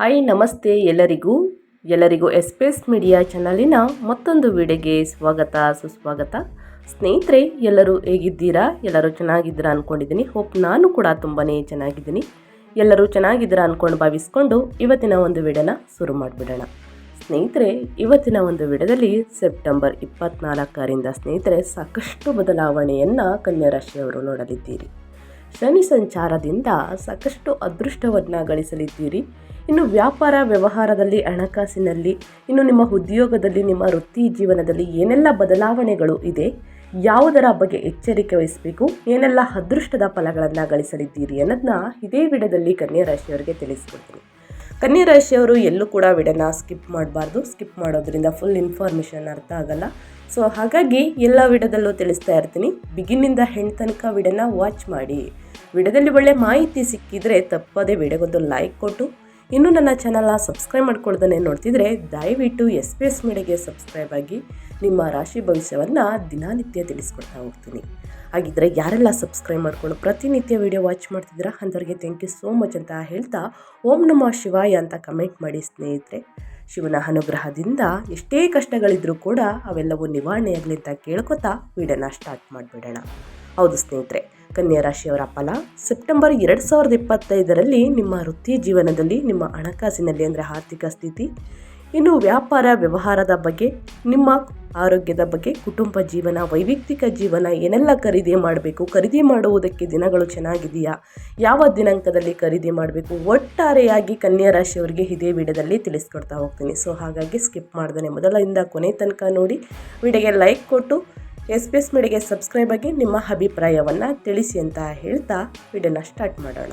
Hi, ನಮಸ್ತೆ ಎಲ್ಲರಿಗೂ. ಎಲ್ಲರಿಗೂ ಎಸ್ಪೇಸ್ ಮೀಡಿಯಾ ಚಾನಲಿನ ಮತ್ತೊಂದು ವಿಡಿಯೋಗೆ ಸ್ವಾಗತ, ಸುಸ್ವಾಗತ. ಸ್ನೇಹಿತರೆ, ಎಲ್ಲರೂ ಹೇಗಿದ್ದೀರಾ? ಎಲ್ಲರೂ ಚೆನ್ನಾಗಿದ್ದೀರಾ ಅಂದ್ಕೊಂಡಿದ್ದೀನಿ ಹೋಪ್ ನಾನು ಕೂಡ ತುಂಬಾ ಚೆನ್ನಾಗಿದ್ದೀನಿ. ಎಲ್ಲರೂ ಚೆನ್ನಾಗಿದ್ದೀರಾ ಅಂದ್ಕೊಂಡು ಭಾವಿಸ್ಕೊಂಡು ಇವತ್ತಿನ ಒಂದು ವಿಡಿಯೋನ ಶುರು ಮಾಡಿಬಿಡೋಣ. ಸ್ನೇಹಿತರೆ, ಇವತ್ತಿನ ಒಂದು ವಿಡಿಯೋದಲ್ಲಿ ಸೆಪ್ಟೆಂಬರ್ ಇಪ್ಪತ್ನಾಲ್ಕರಿಂದ ಸ್ನೇಹಿತರೆ, ಸಾಕಷ್ಟು ಬದಲಾವಣೆಯನ್ನು ಕನ್ಯಾ ರಾಶಿಯವರು ನೋಡಲಿದ್ದೀರಿ. ಶನಿ ಸಂಚಾರದಿಂದ ಸಾಕಷ್ಟು ಅದೃಷ್ಟವನ್ನು ಗಳಿಸಲಿದ್ದೀರಿ. ಇನ್ನು ವ್ಯಾಪಾರ ವ್ಯವಹಾರದಲ್ಲಿ ಹಣಕಾಸಿನಲ್ಲಿ, ಇನ್ನು ನಿಮ್ಮ ಉದ್ಯೋಗದಲ್ಲಿ, ನಿಮ್ಮ ವೃತ್ತಿ ಜೀವನದಲ್ಲಿ ಏನೆಲ್ಲ ಬದಲಾವಣೆಗಳು ಇದೆ, ಯಾವುದರ ಬಗ್ಗೆ ಎಚ್ಚರಿಕೆ ವಹಿಸಬೇಕು, ಏನೆಲ್ಲ ಅದೃಷ್ಟದ ಫಲಗಳನ್ನು ಗಳಿಸಲಿದ್ದೀರಿ ಅನ್ನೋದನ್ನ ಇದೇ ವಿಡದಲ್ಲಿ ಕನ್ಯಾ ರಾಶಿಯವರಿಗೆ ತಿಳಿಸ್ಕೊಡ್ತೀನಿ. ಕನ್ಯಾ ರಾಶಿಯವರು ಎಲ್ಲೂ ಕೂಡ ವಿಡನ ಸ್ಕಿಪ್ ಮಾಡಬಾರ್ದು. ಸ್ಕಿಪ್ ಮಾಡೋದ್ರಿಂದ ಫುಲ್ ಇನ್ಫಾರ್ಮೇಷನ್ ಅರ್ಥ ಆಗಲ್ಲ. ಸೊ, ಹಾಗಾಗಿ ಎಲ್ಲ ವಿಡದಲ್ಲೂ ತಿಳಿಸ್ತಾ ಇರ್ತೀನಿ. ಬಿಗಿನಿಂದ ಹೆಣ್ ತನಕ ವಿಡನ ವಾಚ್ ಮಾಡಿ. ವಿಡದಲ್ಲಿ ಒಳ್ಳೆ ಮಾಹಿತಿ ಸಿಕ್ಕಿದರೆ ತಪ್ಪದೇ ವಿಡಗೊಂದು ಲೈಕ್ ಕೊಟ್ಟು ಇನ್ನೂ ನನ್ನ ಚಾನಲ್ನ ಸಬ್ಸ್ಕ್ರೈಬ್ ಮಾಡ್ಕೊಳ್ದೇ ನೋಡ್ತಿದ್ರೆ ದಯವಿಟ್ಟು ಎಸ್ ಪಿ ಎಸ್ ಮೀಡಿಯಾಗೆ ಸಬ್ಸ್ಕ್ರೈಬ್ ಆಗಿ ನಿಮ್ಮ ರಾಶಿ ಭವಿಷ್ಯವನ್ನು ದಿನನಿತ್ಯ ತಿಳಿಸ್ಕೊಡ್ತಾ ಹೋಗ್ತೀನಿ. ಹಾಗಿದ್ರೆ ಯಾರೆಲ್ಲ ಸಬ್ಸ್ಕ್ರೈಬ್ ಮಾಡ್ಕೊಂಡು ಪ್ರತಿನಿತ್ಯ ವಿಡಿಯೋ ವಾಚ್ ಮಾಡ್ತಿದ್ದೀರಾ ಅಂಥವ್ರಿಗೆ ಥ್ಯಾಂಕ್ ಯು ಸೋ ಮಚ್ ಅಂತ ಹೇಳ್ತಾ ಓಂ ನಮಃ ಶಿವಾಯ ಅಂತ ಕಮೆಂಟ್ ಮಾಡಿ ಸ್ನೇಹಿತರೆ. ಶಿವನ ಅನುಗ್ರಹದಿಂದ ಎಷ್ಟೇ ಕಷ್ಟಗಳಿದ್ರೂ ಕೂಡ ಅವೆಲ್ಲವೂ ನಿವಾರಣೆಯಾಗಲಿ ಅಂತ ಕೇಳ್ಕೊತಾ ವಿಡಿಯೋನ ಸ್ಟಾರ್ಟ್ ಮಾಡಿಬಿಡೋಣ. ಹೌದು ಸ್ನೇಹಿತರೆ. ಕನ್ಯಾ ರಾಶಿಯವರ ಫಲ. ಸೆಪ್ಟೆಂಬರ್ ಎರಡು ಸಾವಿರದ ಇಪ್ಪತ್ತೈದರಲ್ಲಿ ನಿಮ್ಮ ವೃತ್ತಿ ಜೀವನದಲ್ಲಿ ನಿಮ್ಮ ಹಣಕಾಸಿನಲ್ಲಿ ಅಂದರೆ ಆರ್ಥಿಕ ಸ್ಥಿತಿ, ಇನ್ನು ವ್ಯಾಪಾರ ವ್ಯವಹಾರದ ಬಗ್ಗೆ, ನಿಮ್ಮ ಆರೋಗ್ಯದ ಬಗ್ಗೆ, ಕುಟುಂಬ ಜೀವನ, ವೈಯಕ್ತಿಕ ಜೀವನ ಏನೆಲ್ಲ ಖರೀದಿ ಮಾಡಬೇಕು, ಖರೀದಿ ಮಾಡುವುದಕ್ಕೆ ದಿನಗಳು ಚೆನ್ನಾಗಿದೆಯಾ, ಯಾವ ದಿನಾಂಕದಲ್ಲಿ ಖರೀದಿ ಮಾಡಬೇಕು, ಒಟ್ಟಾರೆಯಾಗಿ ಕನ್ಯಾ ರಾಶಿಯವರಿಗೆ ಇದೇ ವಿಡಿಯೋದಲ್ಲಿ ತಿಳಿಸ್ಕೊಡ್ತಾ ಹೋಗ್ತೀನಿ. ಸೊ ಹಾಗಾಗಿ ಸ್ಕಿಪ್ ಮಾಡ್ದೇ ಮೊದಲಿಂದ ಕೊನೆ ತನಕ ನೋಡಿ, ವಿಡಿಯೋಗೆ ಲೈಕ್ ಕೊಟ್ಟು ಎಸ್ ಬಿ ಎಸ್ ಮೀಡಿಯಾಗೆ ಸಬ್ಸ್ಕ್ರೈಬ್ ಆಗಿ ನಿಮ್ಮ ಅಭಿಪ್ರಾಯವನ್ನು ತಿಳಿಸಿ ಅಂತ ಹೇಳ್ತಾ ವಿಡಿಯೋನ ಸ್ಟಾರ್ಟ್ ಮಾಡೋಣ.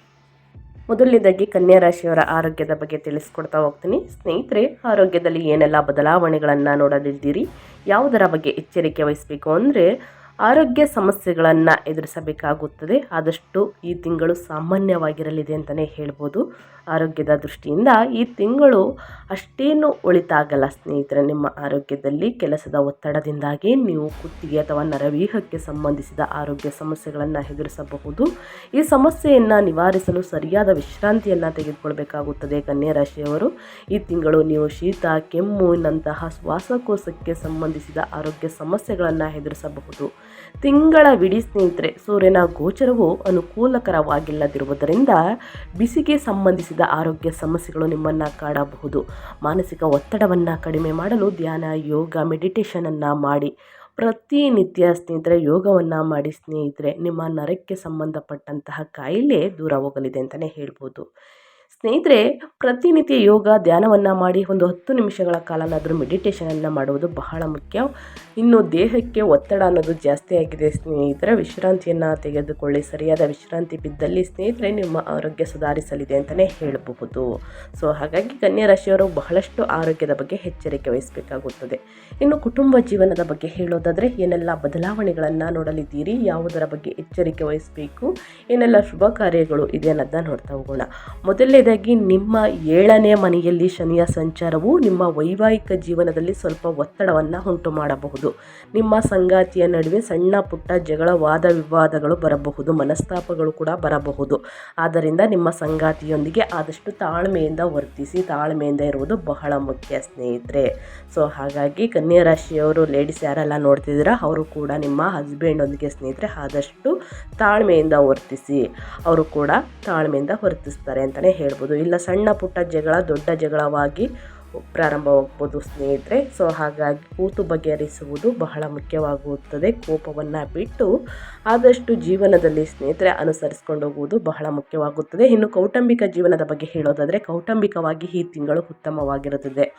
ಮೊದಲನೇದಾಗಿ ಕನ್ಯಾ ರಾಶಿಯವರ ಆರೋಗ್ಯದ ಬಗ್ಗೆ ತಿಳಿಸ್ಕೊಡ್ತಾ ಹೋಗ್ತೀನಿ. ಸ್ನೇಹಿತರೆ, ಆರೋಗ್ಯದಲ್ಲಿ ಏನೆಲ್ಲ ಬದಲಾವಣೆಗಳನ್ನು ನೋಡಲಿದ್ದೀರಿ ಯಾವುದರ ಬಗ್ಗೆ ಎಚ್ಚರಿಕೆ ವಹಿಸಬೇಕು ಅಂದರೆ, ಆರೋಗ್ಯ ಸಮಸ್ಯೆಗಳನ್ನು ಎದುರಿಸಬೇಕಾಗುತ್ತದೆ. ಆದಷ್ಟು ಈ ತಿಂಗಳು ಸಾಮಾನ್ಯವಾಗಿರಲಿದೆ ಅಂತಲೇ ಹೇಳ್ಬೋದು. ಆರೋಗ್ಯದ ದೃಷ್ಟಿಯಿಂದ ಈ ತಿಂಗಳು ಅಷ್ಟೇನು ಒಳಿತಾಗಲ್ಲ ಸ್ನೇಹಿತರೆ. ನಿಮ್ಮ ಆರೋಗ್ಯದಲ್ಲಿ ಕೆಲಸದ ಒತ್ತಡದಿಂದಾಗಿ ನೀವು ಕುತ್ತಿಗೆ ಅಥವಾ ನರವೀಹಕ್ಕೆ ಸಂಬಂಧಿಸಿದ ಆರೋಗ್ಯ ಸಮಸ್ಯೆಗಳನ್ನು ಎದುರಿಸಬಹುದು. ಈ ಸಮಸ್ಯೆಯನ್ನು ನಿವಾರಿಸಲು ಸರಿಯಾದ ವಿಶ್ರಾಂತಿಯನ್ನು ತೆಗೆದುಕೊಳ್ಬೇಕಾಗುತ್ತದೆ ಕನ್ಯಾ ರಾಶಿಯವರು. ಈ ತಿಂಗಳು ನೀವು ಶೀತ ಕೆಮ್ಮುನಂತಹ ಶ್ವಾಸಕೋಶಕ್ಕೆ ಸಂಬಂಧಿಸಿದ ಆರೋಗ್ಯ ಸಮಸ್ಯೆಗಳನ್ನು ಎದುರಿಸಬಹುದು. ತಿಂಗಳ ವಿಡಿ ಸ್ನೇಹಿತರೆ, ಸೂರ್ಯನ ಗೋಚರವು ಅನುಕೂಲಕರವಾಗಿಲ್ಲದಿರುವುದರಿಂದ ಬಿಸಿಗೆ ಸಂಬಂಧಿಸಿದ ಆರೋಗ್ಯ ಸಮಸ್ಯೆಗಳು ನಿಮ್ಮನ್ನು ಕಾಡಬಹುದು. ಮಾನಸಿಕ ಒತ್ತಡವನ್ನು ಕಡಿಮೆ ಮಾಡಲು ಧ್ಯಾನ, ಯೋಗ ಮೆಡಿಟೇಷನನ್ನು ಮಾಡಿ. ಪ್ರತಿನಿತ್ಯ ಸ್ನೇಹಿತರೆ, ಯೋಗವನ್ನು ಮಾಡಿ ಸ್ನೇಹಿತರೆ, ನಿಮ್ಮ ನರಕ್ಕೆ ಸಂಬಂಧಪಟ್ಟಂತಹ ಕಾಯಿಲೆ ದೂರ ಹೋಗಲಿದೆ ಅಂತಲೇ ಹೇಳ್ಬೋದು. ಸ್ನೇಹಿತರೆ, ಪ್ರತಿನಿತ್ಯ ಯೋಗ ಧ್ಯಾನವನ್ನು ಮಾಡಿ ಒಂದು ಹತ್ತು ನಿಮಿಷಗಳ ಕಾಲನಾದರೂ ಮೆಡಿಟೇಷನನ್ನು ಮಾಡುವುದು ಬಹಳ ಮುಖ್ಯ. ಇನ್ನು ದೇಹಕ್ಕೆ ಒತ್ತಡ ಅನ್ನೋದು ಜಾಸ್ತಿ ಆಗಿದೆ ಸ್ನೇಹಿತರೆ. ವಿಶ್ರಾಂತಿಯನ್ನು ತೆಗೆದುಕೊಳ್ಳಿ. ಸರಿಯಾದ ವಿಶ್ರಾಂತಿ ಬಿದ್ದಲ್ಲಿ ಸ್ನೇಹಿತರೆ ನಿಮ್ಮ ಆರೋಗ್ಯ ಸುಧಾರಿಸಲಿದೆ ಅಂತಲೇ ಹೇಳಬಹುದು. ಸೊ, ಹಾಗಾಗಿ ಕನ್ಯಾ ರಾಶಿಯವರು ಬಹಳಷ್ಟು ಆರೋಗ್ಯದ ಬಗ್ಗೆ ಎಚ್ಚರಿಕೆ ವಹಿಸಬೇಕಾಗುತ್ತದೆ. ಇನ್ನು ಕುಟುಂಬ ಜೀವನದ ಬಗ್ಗೆ ಹೇಳೋದಾದರೆ, ಏನೆಲ್ಲ ಬದಲಾವಣೆಗಳನ್ನು ನೋಡಲಿದ್ದೀರಿ? ಯಾವುದರ ಬಗ್ಗೆ ಎಚ್ಚರಿಕೆ ವಹಿಸಬೇಕು? ಏನೆಲ್ಲ ಶುಭ ಕಾರ್ಯಗಳು ಇದೆ ಅನ್ನೋದನ್ನ ನೋಡ್ತಾ ಹೋಗೋಣ. ಮೊದಲನೇದಾಗಿ ನಿಮ್ಮ ಏಳನೇ ಮನೆಯಲ್ಲಿ ಶನಿಯ ಸಂಚಾರವು ನಿಮ್ಮ ವೈವಾಹಿಕ ಜೀವನದಲ್ಲಿ ಸ್ವಲ್ಪ ಒತ್ತಡವನ್ನು ಉಂಟು ಮಾಡಬಹುದು. ನಿಮ್ಮ ಸಂಗಾತಿಯ ನಡುವೆ ಸಣ್ಣ ಪುಟ್ಟ ಜಗಳ, ವಾದ ವಿವಾದಗಳು ಬರಬಹುದು, ಮನಸ್ತಾಪಗಳು ಕೂಡ ಬರಬಹುದು. ಆದ್ದರಿಂದ ನಿಮ್ಮ ಸಂಗಾತಿಯೊಂದಿಗೆ ಆದಷ್ಟು ತಾಳ್ಮೆಯಿಂದ ವರ್ತಿಸಿ, ತಾಳ್ಮೆಯಿಂದ ಇರುವುದು ಬಹಳ ಮುಖ್ಯ ಸ್ನೇಹಿತರೆ. ಸೊ ಹಾಗಾಗಿ ಕನ್ಯಾ ರಾಶಿಯವರು ಲೇಡೀಸ್ ಯಾರೆಲ್ಲ ನೋಡ್ತಿದ್ದೀರಾ, ಅವರು ಕೂಡ ನಿಮ್ಮ ಹಸ್ಬೆಂಡೊಂದಿಗೆ ಸ್ನೇಹಿತರೆ ಆದಷ್ಟು ತಾಳ್ಮೆಯಿಂದ ವರ್ತಿಸಿ. ಅವರು ಕೂಡ ತಾಳ್ಮೆಯಿಂದ ವರ್ತಿಸ್ತಾರೆ ಅಂತಲೇ ಹೇಳ್ಬೋದು. ಇಲ್ಲ ಸಣ್ಣ ಪುಟ್ಟ ಜಗಳ ದೊಡ್ಡ ಜಗಳವಾಗಿ ಪ್ರಾರಂಭವಾಗ್ಬೋದು ಸ್ನೇಹಿತರೆ. ಸೊ ಹಾಗಾಗಿ ಕೂತು ಬಗೆಹರಿಸುವುದು ಬಹಳ ಮುಖ್ಯವಾಗುತ್ತದೆ. ಕೋಪವನ್ನು ಬಿಟ್ಟು ಆದಷ್ಟು ಜೀವನದಲ್ಲಿ ಸ್ನೇಹಿತರೆ ಅನುಸರಿಸ್ಕೊಂಡು ಹೋಗುವುದು ಬಹಳ ಮುಖ್ಯವಾಗುತ್ತದೆ. ಇನ್ನು ಕೌಟುಂಬಿಕ ಜೀವನದ ಬಗ್ಗೆ ಹೇಳೋದಾದರೆ, ಕೌಟುಂಬಿಕವಾಗಿ ಈ ತಿಂಗಳು ಉತ್ತಮವಾಗಿರುತ್ತದೆ.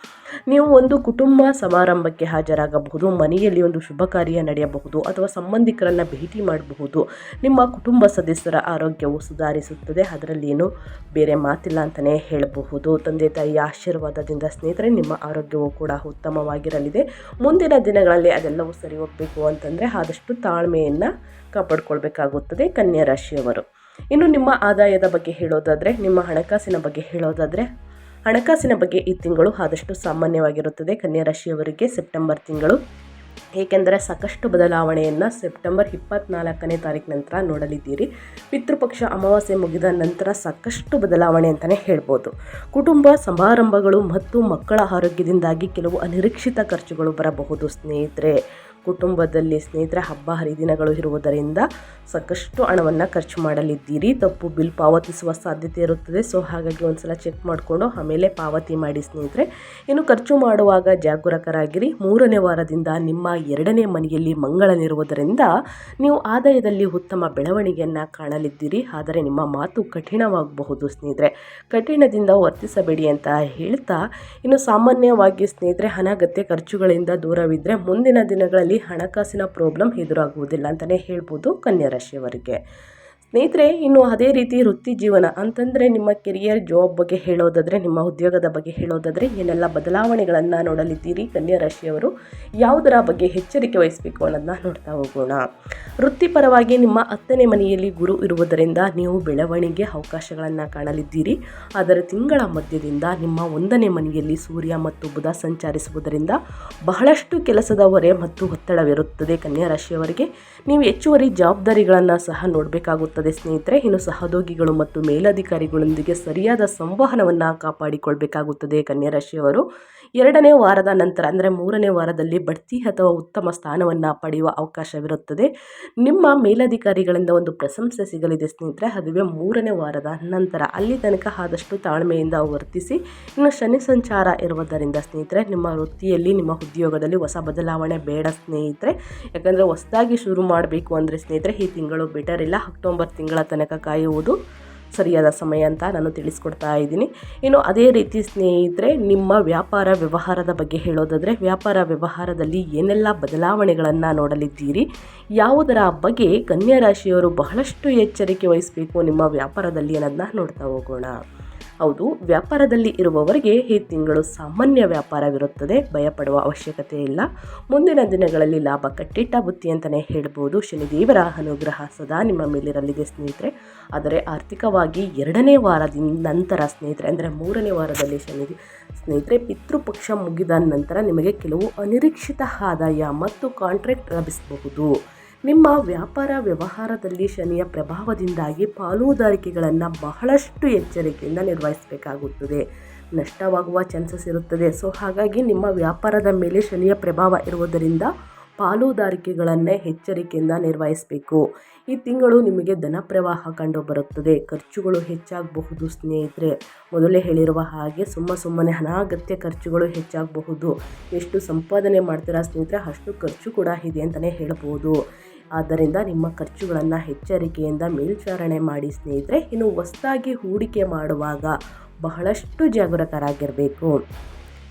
ನೀವು ಒಂದು ಕುಟುಂಬ ಸಮಾರಂಭಕ್ಕೆ ಹಾಜರಾಗಬಹುದು, ಮನೆಯಲ್ಲಿ ಒಂದು ಶುಭ ಕಾರ್ಯ ನಡೆಯಬಹುದು ಅಥವಾ ಸಂಬಂಧಿಕರನ್ನು ಭೇಟಿ ಮಾಡಬಹುದು. ನಿಮ್ಮ ಕುಟುಂಬ ಸದಸ್ಯರ ಆರೋಗ್ಯವು ಸುಧಾರಿಸುತ್ತದೆ. ಅದರಲ್ಲಿ ಏನು ಬೇರೆ ಮಾತಿಲ್ಲ ಅಂತಲೇ ಹೇಳಬಹುದು. ತಂದೆ ತಾಯಿಯ ಆಶೀರ್ವಾದದಿಂದ ಸ್ನೇಹಿತರೆ, ನಿಮ್ಮ ಆರೋಗ್ಯವು ಕೂಡ ಉತ್ತಮವಾಗಿರಲಿದೆ. ಮುಂದಿನ ದಿನಗಳಲ್ಲಿ ಅದೆಲ್ಲವೂ ಸರಿ ಹೋಗಬೇಕು ಅಂತಂದರೆ ಆದಷ್ಟು ತಾಳ್ಮೆಯನ್ನು ಕಾಪಾಡಿಕೊಳ್ಬೇಕಾಗುತ್ತದೆ ಕನ್ಯಾ ರಾಶಿಯವರು. ಇನ್ನು ನಿಮ್ಮ ಆದಾಯದ ಬಗ್ಗೆ ಹೇಳೋದಾದರೆ, ನಿಮ್ಮ ಹಣಕಾಸಿನ ಬಗ್ಗೆ ಹೇಳೋದಾದರೆ, ಹಣಕಾಸಿನ ಬಗ್ಗೆ ಈ ತಿಂಗಳು ಆದಷ್ಟು ಸಾಮಾನ್ಯವಾಗಿರುತ್ತದೆ ಕನ್ಯಾ ರಾಶಿಯವರಿಗೆ ಸೆಪ್ಟೆಂಬರ್ ತಿಂಗಳು. ಏಕೆಂದರೆ ಸಾಕಷ್ಟು ಬದಲಾವಣೆಯನ್ನು ಸೆಪ್ಟೆಂಬರ್ ಇಪ್ಪತ್ನಾಲ್ಕನೇ ತಾರೀಕು ನಂತರ ನೋಡಲಿದ್ದೀರಿ. ಪಿತೃಪಕ್ಷ ಅಮಾವಾಸ್ಯೆ ಮುಗಿದ ನಂತರ ಸಾಕಷ್ಟು ಬದಲಾವಣೆ ಅಂತಲೇ ಹೇಳ್ಬೋದು. ಕುಟುಂಬ ಸಮಾರಂಭಗಳು ಮತ್ತು ಮಕ್ಕಳ ಆರೋಗ್ಯದಿಂದಾಗಿ ಕೆಲವು ಅನಿರೀಕ್ಷಿತ ಖರ್ಚುಗಳು ಬರಬಹುದು ಸ್ನೇಹಿತರೆ. ಕುಟುಂಬದಲ್ಲಿ ಸ್ನೇಹಿತರ ಹಬ್ಬ, ಹರಿದಿನಗಳು ಇರುವುದರಿಂದ ಸಾಕಷ್ಟು ಹಣವನ್ನು ಖರ್ಚು ಮಾಡಲಿದ್ದೀರಿ. ತಪ್ಪು ಬಿಲ್ ಪಾವತಿಸುವ ಸಾಧ್ಯತೆ ಇರುತ್ತದೆ. ಸೊ ಹಾಗಾಗಿ ಒಂದ್ಸಲ ಚೆಕ್ ಮಾಡಿಕೊಂಡು ಆಮೇಲೆ ಪಾವತಿ ಮಾಡಿ ಸ್ನೇಹಿತರೆ. ಇನ್ನು ಖರ್ಚು ಮಾಡುವಾಗ ಜಾಗರೂಕರಾಗಿರಿ. ಮೂರನೇ ವಾರದಿಂದ ನಿಮ್ಮ ಎರಡನೇ ಮನೆಯಲ್ಲಿ ಮಂಗಳನಿರುವುದರಿಂದ ನೀವು ಆದಾಯದಲ್ಲಿ ಉತ್ತಮ ಬೆಳವಣಿಗೆಯನ್ನು ಕಾಣಲಿದ್ದೀರಿ. ಆದರೆ ನಿಮ್ಮ ಮಾತು ಕಠಿಣವಾಗಬಹುದು ಸ್ನೇಹಿತರೆ. ಕಠಿಣದಿಂದ ವರ್ತಿಸಬೇಡಿ ಅಂತ ಹೇಳ್ತಾ ಇನ್ನು ಸಾಮಾನ್ಯವಾಗಿ ಸ್ನೇಹಿತರೆ ಅನಗತ್ಯ ಖರ್ಚುಗಳಿಂದ ದೂರವಿದ್ದರೆ ಮುಂದಿನ ದಿನಗಳಲ್ಲಿ ಹಣಕಾಸಿನ ಪ್ರಾಬ್ಲಮ್ ಎದುರಾಗುವುದಿಲ್ಲ ಅಂತಲೇ ಹೇಳ್ಬೋದು ಕನ್ಯಾ ರಾಶಿಯವರಿಗೆ. ಸ್ನೇಹಿತರೆ, ಇನ್ನು ಅದೇ ರೀತಿ ವೃತ್ತಿ ಜೀವನ ಅಂತಂದರೆ ನಿಮ್ಮ ಕೆರಿಯರ್ ಜಾಬ್ ಬಗ್ಗೆ ಹೇಳೋದಾದರೆ, ನಿಮ್ಮ ಉದ್ಯೋಗದ ಬಗ್ಗೆ ಹೇಳೋದಾದರೆ, ಏನೆಲ್ಲ ಬದಲಾವಣೆಗಳನ್ನು ನೋಡಲಿದ್ದೀರಿ ಕನ್ಯಾ ರಾಶಿಯವರು? ಯಾವುದರ ಬಗ್ಗೆ ಎಚ್ಚರಿಕೆ ವಹಿಸಬೇಕು ಅನ್ನೋದನ್ನ ನೋಡ್ತಾ ಹೋಗೋಣ. ವೃತ್ತಿಪರವಾಗಿ ನಿಮ್ಮ ಹತ್ತನೇ ಮನೆಯಲ್ಲಿ ಗುರು ಇರುವುದರಿಂದ ನೀವು ಬೆಳವಣಿಗೆ ಅವಕಾಶಗಳನ್ನು ಕಾಣಲಿದ್ದೀರಿ. ಆದರೆ ತಿಂಗಳ ಮಧ್ಯದಿಂದ ನಿಮ್ಮ ಒಂದನೇ ಮನೆಯಲ್ಲಿ ಸೂರ್ಯ ಮತ್ತು ಬುಧ ಸಂಚರಿಸುವುದರಿಂದ ಬಹಳಷ್ಟು ಕೆಲಸದ ಹೊರೆ ಮತ್ತು ಒತ್ತಡವಿರುತ್ತದೆ ಕನ್ಯಾ ರಾಶಿಯವರಿಗೆ. ನೀವು ಹೆಚ್ಚುವರಿ ಜವಾಬ್ದಾರಿಗಳನ್ನು ಸಹ ನೋಡಬೇಕಾಗುತ್ತದೆ. ಸ್ನೇಹಿತರೆ ಇನ್ನು ಸಹೋದ್ಯೋಗಿಗಳು ಮತ್ತು ಮೇಲಧಿಕಾರಿಗಳೊಂದಿಗೆ ಸರಿಯಾದ ಸಂವಹನವನ್ನು ಕಾಪಾಡಿಕೊಳ್ಬೇಕಾಗುತ್ತದೆ. ಕನ್ಯಾ ರಾಶಿಯವರು ಎರಡನೇ ವಾರದ ನಂತರ, ಅಂದರೆ ಮೂರನೇ ವಾರದಲ್ಲಿ ಬಡ್ತಿ ಅಥವಾ ಉತ್ತಮ ಸ್ಥಾನವನ್ನು ಪಡೆಯುವ ಅವಕಾಶವಿರುತ್ತದೆ. ನಿಮ್ಮ ಮೇಲಧಿಕಾರಿಗಳಿಂದ ಒಂದು ಪ್ರಶಂಸೆ ಸಿಗಲಿದೆ ಸ್ನೇಹಿತರೆ, ಅದುವೇ ಮೂರನೇ ವಾರದ ನಂತರ. ಅಲ್ಲಿ ತನಕ ಆದಷ್ಟು ತಾಳ್ಮೆಯಿಂದ ವರ್ತಿಸಿ, ಇನ್ನು ಶನಿ ಸಂಚಾರ ಇರುವುದರಿಂದ ಸ್ನೇಹಿತರೆ, ನಿಮ್ಮ ವೃತ್ತಿಯಲ್ಲಿ, ನಿಮ್ಮ ಉದ್ಯೋಗದಲ್ಲಿ ಹೊಸ ಬದಲಾವಣೆ ಬೇಡ ಸ್ನೇಹಿತರೆ. ಯಾಕಂದರೆ ಹೊಸದಾಗಿ ಶುರು ಮಾಡಬೇಕು ಅಂದರೆ ಸ್ನೇಹಿತರೆ, ಈ ತಿಂಗಳು ಬೆಟರ್ ಇಲ್ಲ. ಅಕ್ಟೋಬರ್ ತಿಂಗಳ ತನಕ ಕಾಯುವುದು ಸರಿಯಾದ ಸಮಯ ಅಂತ ನಾನು ತಿಳಿಸ್ಕೊಡ್ತಾ ಇದ್ದೀನಿ. ಇನ್ನು ಅದೇ ರೀತಿ ಸ್ನೇಹಿತರೆ, ನಿಮ್ಮ ವ್ಯಾಪಾರ ವ್ಯವಹಾರದ ಬಗ್ಗೆ ಹೇಳೋದಾದರೆ, ವ್ಯಾಪಾರ ವ್ಯವಹಾರದಲ್ಲಿ ಏನೆಲ್ಲ ಬದಲಾವಣೆಗಳನ್ನು ನೋಡಲಿದ್ದೀರಿ, ಯಾವುದರ ಬಗ್ಗೆ ಕನ್ಯಾ ರಾಶಿಯವರು ಬಹಳಷ್ಟು ಎಚ್ಚರಿಕೆ ವಹಿಸಬೇಕು ನಿಮ್ಮ ವ್ಯಾಪಾರದಲ್ಲಿ ಅನ್ನೋದನ್ನ ನೋಡ್ತಾ ಹೋಗೋಣ. ಹೌದು, ವ್ಯಾಪಾರದಲ್ಲಿ ಇರುವವರಿಗೆ ಈ ತಿಂಗಳು ಸಾಮಾನ್ಯ ವ್ಯಾಪಾರವಿರುತ್ತದೆ, ಭಯಪಡುವ ಅವಶ್ಯಕತೆ ಇಲ್ಲ. ಮುಂದಿನ ದಿನಗಳಲ್ಲಿ ಲಾಭ ಕಟ್ಟಿಟ್ಟ ಬುತ್ತಿ ಅಂತಲೇ ಹೇಳ್ಬೋದು. ಶನಿದೇವರ ಅನುಗ್ರಹ ಸದಾ ನಿಮ್ಮ ಮೇಲಿರಲಿದೆ ಸ್ನೇಹಿತರೆ. ಆದರೆ ಆರ್ಥಿಕವಾಗಿ ಎರಡನೇ ವಾರದಿಂದ ನಂತರ ಸ್ನೇಹಿತರೆ, ಅಂದರೆ ಮೂರನೇ ವಾರದಲ್ಲಿ ಶನಿ, ಸ್ನೇಹಿತರೆ, ಪಿತೃಪಕ್ಷ ಮುಗಿದ ನಂತರ ನಿಮಗೆ ಕೆಲವು ಅನಿರೀಕ್ಷಿತ ಆದಾಯ ಮತ್ತು ಕಾಂಟ್ರಾಕ್ಟ್ ಲಭಿಸಬಹುದು. ನಿಮ್ಮ ವ್ಯಾಪಾರ ವ್ಯವಹಾರದಲ್ಲಿ ಶನಿಯ ಪ್ರಭಾವದಿಂದಾಗಿ ಪಾಲುದಾರಿಕೆಗಳನ್ನು ಬಹಳಷ್ಟು ಎಚ್ಚರಿಕೆಯಿಂದ ನಿರ್ವಹಿಸಬೇಕಾಗುತ್ತದೆ. ನಷ್ಟವಾಗುವ ಚಾನ್ಸಸ್ ಇರುತ್ತದೆ. ಸೊ ಹಾಗಾಗಿ ನಿಮ್ಮ ವ್ಯಾಪಾರದ ಮೇಲೆ ಶನಿಯ ಪ್ರಭಾವ ಇರುವುದರಿಂದ ಪಾಲುದಾರಿಕೆಗಳನ್ನೇ ಎಚ್ಚರಿಕೆಯಿಂದ ನಿರ್ವಹಿಸಬೇಕು. ಈ ತಿಂಗಳು ನಿಮಗೆ ಧನ ಪ್ರವಾಹ ಕಂಡು ಬರುತ್ತದೆ. ಖರ್ಚುಗಳು ಹೆಚ್ಚಾಗಬಹುದು ಸ್ನೇಹಿತರೆ. ಮೊದಲೇ ಹೇಳಿರುವ ಹಾಗೆ ಸುಮ್ಮ ಸುಮ್ಮನೆ ಅನಾಗತ್ಯ ಖರ್ಚುಗಳು ಹೆಚ್ಚಾಗಬಹುದು. ಎಷ್ಟು ಸಂಪಾದನೆ ಮಾಡ್ತೀರಾ ಸ್ನೇಹಿತರೆ, ಅಷ್ಟು ಖರ್ಚು ಕೂಡ ಇದೆ ಅಂತಲೇ ಹೇಳ್ಬೋದು. ಆದ್ದರಿಂದ ನಿಮ್ಮ ಖರ್ಚುಗಳನ್ನು ಎಚ್ಚರಿಕೆಯಿಂದ ಮೇಲ್ವಿಚಾರಣೆ ಮಾಡಿ ಸ್ನೇಹಿತರೆ, ಇನ್ನು ಹೊಸದಾಗಿ ಹೂಡಿಕೆ ಮಾಡುವಾಗ ಬಹಳಷ್ಟು ಜಾಗರೂಕರಾಗಿರಬೇಕು.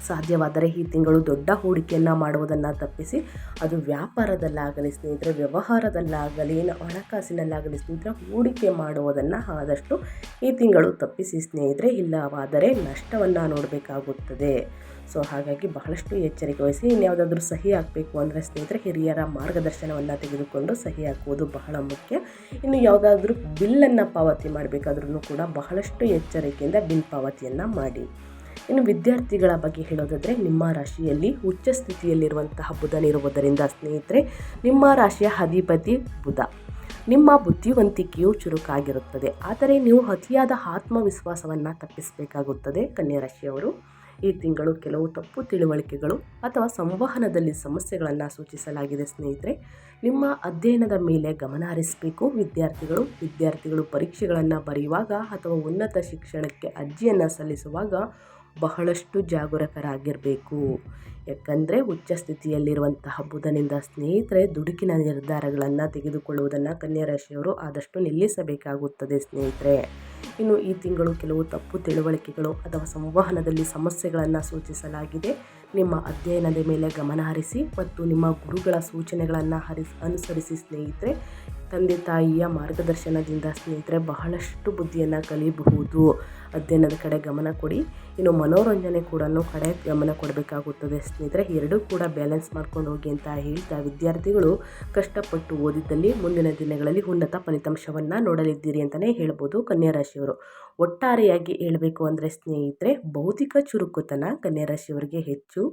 ಸಾಧ್ಯವಾದರೆ ಈ ತಿಂಗಳು ದೊಡ್ಡ ಹೂಡಿಕೆಯನ್ನು ಮಾಡುವುದನ್ನು ತಪ್ಪಿಸಿ, ಅದು ವ್ಯಾಪಾರದಲ್ಲಾಗಲಿ ಸ್ನೇಹಿತರೆ, ವ್ಯವಹಾರದಲ್ಲಾಗಲಿ ಹಣಕಾಸಿನಲ್ಲಾಗಲಿ ಸ್ನೇಹಿತರೆ, ಹೂಡಿಕೆ ಮಾಡುವುದನ್ನು ಆದಷ್ಟು ಈ ತಿಂಗಳು ತಪ್ಪಿಸಿ ಸ್ನೇಹಿತರೆ, ಇಲ್ಲವಾದರೆ ನಷ್ಟವನ್ನು ನೋಡಬೇಕಾಗುತ್ತದೆ. ಸೊ ಹಾಗಾಗಿ ಬಹಳಷ್ಟು ಎಚ್ಚರಿಕೆ ವಹಿಸಿ ಇನ್ಯಾವುದಾದ್ರೂ ಸಹಿ ಹಾಕಬೇಕು ಅಂದರೆ ಸ್ನೇಹಿತರೆ, ಹಿರಿಯರ ಮಾರ್ಗದರ್ಶನವನ್ನು ತೆಗೆದುಕೊಂಡು ಸಹಿ ಹಾಕುವುದು ಬಹಳ ಮುಖ್ಯ. ಇನ್ನು ಯಾವುದಾದ್ರೂ ಬಿಲ್ಲನ್ನು ಪಾವತಿ ಮಾಡಬೇಕಾದ್ರೂ ಕೂಡ ಬಹಳಷ್ಟು ಎಚ್ಚರಿಕೆಯಿಂದ ಬಿಲ್ ಪಾವತಿಯನ್ನು ಮಾಡಿ. ಇನ್ನು ವಿದ್ಯಾರ್ಥಿಗಳ ಬಗ್ಗೆ ಹೇಳೋದಾದರೆ, ನಿಮ್ಮ ರಾಶಿಯಲ್ಲಿ ಉಚ್ಚ ಸ್ಥಿತಿಯಲ್ಲಿರುವಂತಹ ಬುಧನಿರುವುದರಿಂದ ಸ್ನೇಹಿತರೆ, ನಿಮ್ಮ ರಾಶಿಯ ಅಧಿಪತಿ ಬುಧ. ನಿಮ್ಮ ಬುದ್ಧಿವಂತಿಕೆಯು ಚುರುಕಾಗಿರುತ್ತದೆ. ಆದರೆ ನೀವು ಅತಿಯಾದ ಆತ್ಮವಿಶ್ವಾಸವನ್ನು ತಪ್ಪಿಸಬೇಕಾಗುತ್ತದೆ. ಕನ್ಯಾ ರಾಶಿಯವರು. ಈ ತಿಂಗಳು ಕೆಲವು ತಪ್ಪು ತಿಳುವಳಿಕೆಗಳು ಅಥವಾ ಸಂವಹನದಲ್ಲಿ ಸಮಸ್ಯೆಗಳನ್ನು ಸೂಚಿಸಲಾಗಿದೆ ಸ್ನೇಹಿತರೆ. ನಿಮ್ಮ ಅಧ್ಯಯನದ ಮೇಲೆ ಗಮನ ಹರಿಸಬೇಕು. ವಿದ್ಯಾರ್ಥಿಗಳು ವಿದ್ಯಾರ್ಥಿಗಳು ಪರೀಕ್ಷೆಗಳನ್ನು ಬರೆಯುವಾಗ ಅಥವಾ ಉನ್ನತ ಶಿಕ್ಷಣಕ್ಕೆ ಅರ್ಜಿಯನ್ನು ಸಲ್ಲಿಸುವಾಗ ಬಹಳಷ್ಟು ಜಾಗರೂಕರಾಗಿರಬೇಕು. ಯಾಕಂದರೆ ಉಚ್ಚ ಸ್ಥಿತಿಯಲ್ಲಿರುವಂತಹ ಬುಧನಿಂದ ಸ್ನೇಹಿತರೆ, ದುಡುಕಿನ ನಿರ್ಧಾರಗಳನ್ನು ತೆಗೆದುಕೊಳ್ಳುವುದನ್ನು ಕನ್ಯಾ ರಾಶಿಯವರು ಆದಷ್ಟು ನಿಲ್ಲಿಸಬೇಕಾಗುತ್ತದೆ ಸ್ನೇಹಿತರೆ. ಇನ್ನು ಈ ತಿಂಗಳು ಕೆಲವು ತಪ್ಪು ತಿಳುವಳಿಕೆಗಳು ಅಥವಾ ಸಂವಹನದಲ್ಲಿ ಸಮಸ್ಯೆಗಳನ್ನು ಸೂಚಿಸಲಾಗಿದೆ. ನಿಮ್ಮ ಅಧ್ಯಯನದ ಮೇಲೆ ಗಮನ ಹರಿಸಿ ಮತ್ತು ನಿಮ್ಮ ಗುರುಗಳ ಸೂಚನೆಗಳನ್ನು ಹರಿಸಿ ಅನುಸರಿಸಿ ಸ್ನೇಹಿತರೆ ತಂದೆ ತಾಯಿಯ ಮಾರ್ಗದರ್ಶನದಿಂದ ಸ್ನೇಹಿತರೆ ಬಹಳಷ್ಟು ಬುದ್ಧಿಯನ್ನು ಕಲಿಯಬಹುದು. ಅಧ್ಯಯನದ ಕಡೆ ಗಮನ ಕೊಡಿ. ಇನ್ನು ಮನೋರಂಜನೆ ಕೂಡ ಕಡೆ ಗಮನ ಕೊಡಬೇಕಾಗುತ್ತದೆ. ಸ್ನೇಹಿತರೆ, ಎರಡೂ ಕೂಡ ಬ್ಯಾಲೆನ್ಸ್ ಮಾಡ್ಕೊಂಡು ಹೋಗಿ ಅಂತ ಹೇಳ್ತಾ ವಿದ್ಯಾರ್ಥಿಗಳು ಕಷ್ಟಪಟ್ಟು ಓದಿದ್ದಲ್ಲಿ ಮುಂದಿನ ದಿನಗಳಲ್ಲಿ ಉನ್ನತ ಫಲಿತಾಂಶವನ್ನು ನೋಡಲಿದ್ದೀರಿ ಅಂತಲೇ ಹೇಳ್ಬೋದು ಕನ್ಯಾ ರಾಶಿಯವರು ಒಟ್ಟಾರೆಯಾಗಿ ಹೇಳಬೇಕು ಅಂದರೆ ಸ್ನೇಹಿತರೆ, ಭೌತಿಕ ಚುರುಕುತನ ಕನ್ಯಾ ರಾಶಿಯವರಿಗೆ ಹೆಚ್ಚು,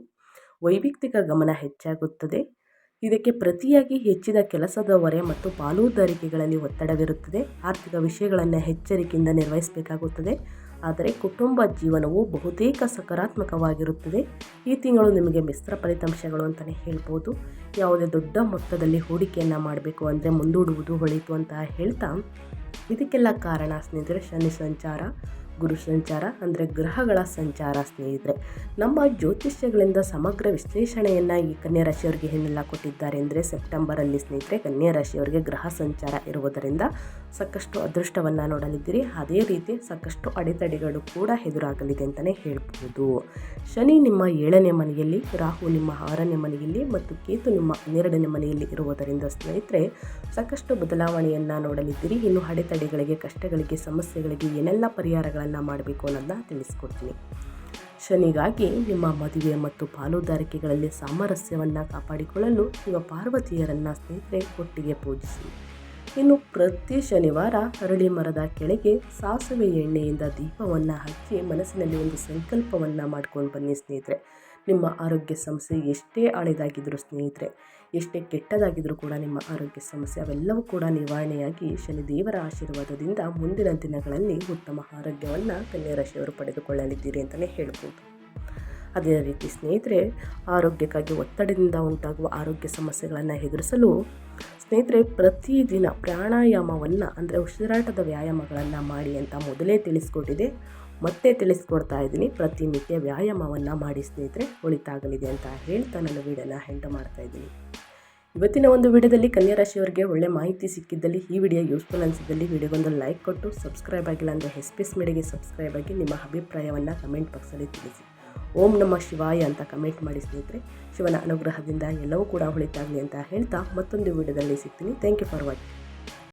ವೈಯಕ್ತಿಕ ಗಮನ ಹೆಚ್ಚಾಗುತ್ತದೆ. ಇದಕ್ಕೆ ಪ್ರತಿಯಾಗಿ ಹೆಚ್ಚಿದ ಕೆಲಸದ ಹೊರೆ ಮತ್ತು ಪಾಲುದಾರಿಕೆಗಳಲ್ಲಿ ಒತ್ತಡವಿರುತ್ತದೆ. ಆರ್ಥಿಕ ವಿಷಯಗಳನ್ನು ಎಚ್ಚರಿಕೆಯಿಂದ ನಿರ್ವಹಿಸಬೇಕಾಗುತ್ತದೆ. ಆದರೆ ಕುಟುಂಬ ಜೀವನವು ಬಹುತೇಕ ಸಕಾರಾತ್ಮಕವಾಗಿರುತ್ತದೆ. ಈ ತಿಂಗಳು ನಿಮಗೆ ಮಿಶ್ರ ಫಲಿತಾಂಶಗಳು ಅಂತಲೇ ಹೇಳ್ಬೋದು. ಯಾವುದೇ ದೊಡ್ಡ ಮೊತ್ತದಲ್ಲಿ ಹೂಡಿಕೆಯನ್ನು ಮಾಡಬೇಕು ಅಂದರೆ ಮುಂದೂಡುವುದು ಒಳಿತು ಅಂತ ಹೇಳ್ತಾ ಇದಕ್ಕೆಲ್ಲ ಕಾರಣ ಸ್ನೇಹಿತರೆ ಶನಿ ಸಂಚಾರ. ಗುರು ಸಂಚಾರ, ಅಂದರೆ ಗ್ರಹಗಳ ಸಂಚಾರ ಸ್ನೇಹಿತರೆ. ನಮ್ಮ ಜ್ಯೋತಿಷ್ಯಗಳಿಂದ ಸಮಗ್ರ ವಿಶ್ಲೇಷಣೆಯನ್ನು ಈ ಕನ್ಯಾ ರಾಶಿಯವರಿಗೆ ಏನೆಲ್ಲ ಕೊಟ್ಟಿದ್ದಾರೆ ಅಂದರೆ ಸೆಪ್ಟೆಂಬರಲ್ಲಿ ಸ್ನೇಹಿತರೆ, ಕನ್ಯಾ ರಾಶಿಯವರಿಗೆ ಗ್ರಹ ಸಂಚಾರ ಇರುವುದರಿಂದ ಸಾಕಷ್ಟು ಅದೃಷ್ಟವನ್ನು ನೋಡಲಿದ್ದೀರಿ. ಅದೇ ರೀತಿ ಸಾಕಷ್ಟು ಅಡೆತಡೆಗಳು ಕೂಡ ಎದುರಾಗಲಿದೆ ಅಂತಲೇ ಹೇಳ್ಬೋದು. ಶನಿ ನಿಮ್ಮ ಏಳನೇ ಮನೆಯಲ್ಲಿ, ರಾಹು ನಿಮ್ಮ ಆರನೇ ಮನೆಯಲ್ಲಿ ಮತ್ತು ಕೇತು ನಿಮ್ಮ ಹನ್ನೆರಡನೇ ಮನೆಯಲ್ಲಿ ಇರುವುದರಿಂದ ಸ್ನೇಹಿತರೆ, ಸಾಕಷ್ಟು ಬದಲಾವಣೆಯನ್ನು ನೋಡಲಿದ್ದೀರಿ. ಇನ್ನು ಅಡೆತಡೆಗಳಿಗೆ, ಕಷ್ಟಗಳಿಗೆ, ಸಮಸ್ಯೆಗಳಿಗೆ ಏನೆಲ್ಲ ಪರಿಹಾರಗಳನ್ನು ಮಾಡಬೇಕು ಅನ್ನೋದನ್ನ ತಿಳಿಸ್ಕೊಡ್ತೀನಿ. ಶನಿಗಾಗಿ ನಿಮ್ಮ ಮದುವೆ ಮತ್ತು ಪಾಲುದಾರಿಕೆಗಳಲ್ಲಿ ಸಾಮರಸ್ಯವನ್ನು ಕಾಪಾಡಿಕೊಳ್ಳಲು ಶಿವ ಪಾರ್ವತಿಯರನ್ನು ಸ್ನೇಹಿತರೆ ಒಟ್ಟಿಗೆ ಪೂಜಿಸಿ. ಇನ್ನು ಪ್ರತಿ ಶನಿವಾರ ಅರಳಿ ಮರದ ಕೆಳಗೆ ಸಾಸಿವೆ ಎಣ್ಣೆಯಿಂದ ದೀಪವನ್ನು ಹಚ್ಚಿ ಮನಸ್ಸಿನಲ್ಲಿ ಒಂದು ಸಂಕಲ್ಪವನ್ನು ಮಾಡ್ಕೊಂಡು ಬನ್ನಿ ಸ್ನೇಹಿತರೆ. ನಿಮ್ಮ ಆರೋಗ್ಯ ಸಮಸ್ಯೆ ಎಷ್ಟೇ ಹಳೆದಾಗಿದ್ದರೂ ಸ್ನೇಹಿತರೆ ಎಷ್ಟೇ ಕೆಟ್ಟದಾಗಿದ್ದರೂ ಕೂಡ ನಿಮ್ಮ ಆರೋಗ್ಯ ಸಮಸ್ಯೆ ಅವೆಲ್ಲವೂ ಕೂಡ ನಿವಾರಣೆಯಾಗಿ ಶನಿದೇವರ ಆಶೀರ್ವಾದದಿಂದ ಮುಂದಿನ ದಿನಗಳಲ್ಲಿ ಉತ್ತಮ ಆರೋಗ್ಯವನ್ನು ಕನ್ಯಾ ರಾಶಿಯವರು ಪಡೆದುಕೊಳ್ಳಲಿದ್ದೀರಿ ಅಂತಲೇ ಹೇಳ್ಬೋದು. ಅದೇ ರೀತಿ ಸ್ನೇಹಿತರೆ, ಆರೋಗ್ಯಕ್ಕಾಗಿ ಒತ್ತಡದಿಂದ ಉಂಟಾಗುವ ಆರೋಗ್ಯ ಸಮಸ್ಯೆಗಳನ್ನು ಎದುರಿಸಲು ಸ್ನೇಹಿತರೆ, ಪ್ರತಿದಿನ ಪ್ರಾಣಾಯಾಮವನ್ನು ಅಂದರೆ ಉಸಿರಾಟದ ವ್ಯಾಯಾಮಗಳನ್ನು ಮಾಡಿ ಅಂತ ಮೊದಲೇ ತಿಳಿಸ್ಕೊಟ್ಟಿದೆ. ಮತ್ತೆ ತಿಳಿಸ್ಕೊಡ್ತಾ ಇದ್ದೀನಿ. ಪ್ರತಿನಿತ್ಯ ವ್ಯಾಯಾಮವನ್ನು ಮಾಡಿ ಸ್ನೇಹಿತರೆ, ಒಳಿತಾಗಲಿದೆ ಅಂತ ಹೇಳ್ತಾ ನಾನು ವೀಡಿಯೋನ ಹೆಂಡ ಮಾಡ್ತಾ ಇದ್ದೀನಿ. ಇವತ್ತಿನ ಒಂದು ವಿಡಿಯೋದಲ್ಲಿ ಕನ್ಯಾ ರಾಶಿಯವರಿಗೆ ಒಳ್ಳೆ ಮಾಹಿತಿ ಸಿಕ್ಕಿದ್ದಲ್ಲಿ ಈ ವಿಡಿಯೋ ಯೂಸ್ಫುಲ್ ಅನಿಸಿದ್ದಲ್ಲಿ ವಿಡಿಯೋಗೊಂದು ಲೈಕ್ ಕೊಟ್ಟು ಸಬ್ಸ್ಕ್ರೈಬ್ ಆಗಿಲ್ಲ ಅಂದರೆ ಎಸ್ ಮೇಡಿಗೆ ಸಬ್ಸ್ಕ್ರೈಬ್ ಆಗಿ ನಿಮ್ಮ ಅಭಿಪ್ರಾಯವನ್ನು ಕಮೆಂಟ್ ಬಾಕ್ಸಲ್ಲಿ ತಿಳಿಸಿ. ಓಂ ನಮ್ಮ ಶಿವಾಯ ಅಂತ ಕಮೆಂಟ್ ಮಾಡಿ ಸ್ನೇಹಿತರೆ. ಶಿವನ ಅನುಗ್ರಹದಿಂದ ಎಲ್ಲವೂ ಕೂಡ ಉಳಿತಾಗಲಿ ಅಂತ ಹೇಳ್ತಾ ಮತ್ತೊಂದು ವಿಡಿಯೋದಲ್ಲಿ ಸಿಗ್ತೀನಿ. Thank you for watching